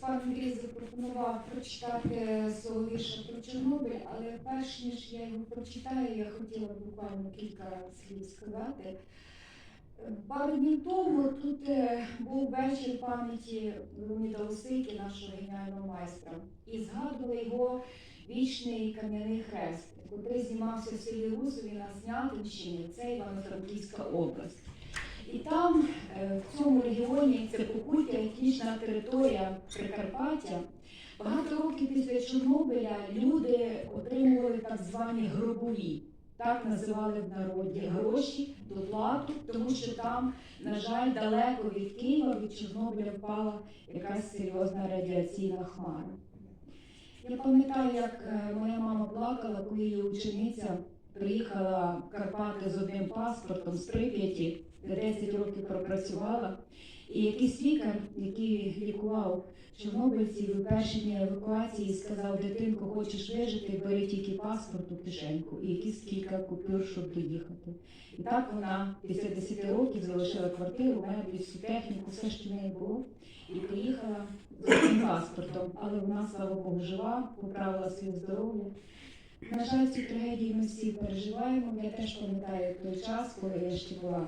Пан Андрій запропонував прочитати свого вірша про Чорнобиль, але перш ніж я його прочитаю, я хотіла буквально кілька слів сказати. Пару днів тому тут е, був вечір пам'яті Леоніда Осики, нашого геніального майстра, і згадували його вічний кам'яний хрест, який знімався в селі Русові на Снятинщині, це Івано-Франківська область. І там, в цьому регіоні, це Покуття, етнічна територія Прикарпаття. Багато років після Чорнобиля люди отримували так звані гробові, так називали в народі гроші, доплату, тому що там, на жаль, далеко від Києва, від Чорнобиля впала якась серйозна радіаційна хмара. Я пам'ятаю, як е, моя мама плакала, коли її учениця приїхала Карпати з одним паспортом з Прип'яті, де 10 років пропрацювала. І якийсь лікар, який лікував чорнобильців у перші дні евакуації, сказав, дитинко, хочеш вижити, бери тільки паспорт у кишеньку і якісь кілька купюр, щоб доїхати. І так вона після 10 років залишила квартиру, меблі, всю техніку, все, що в неї було, і приїхала з одним паспортом. Але вона, слава Богу, жива, поправила своє здоров'я. На жаль, цю трагедію ми всі переживаємо. Я теж пам'ятаю той час, коли я ще була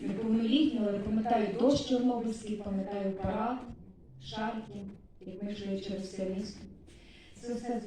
неповнолітня, але пам'ятаю дощ Чорнобильський, пам'ятаю парад, шарки, як ми йшли через все місто. Це все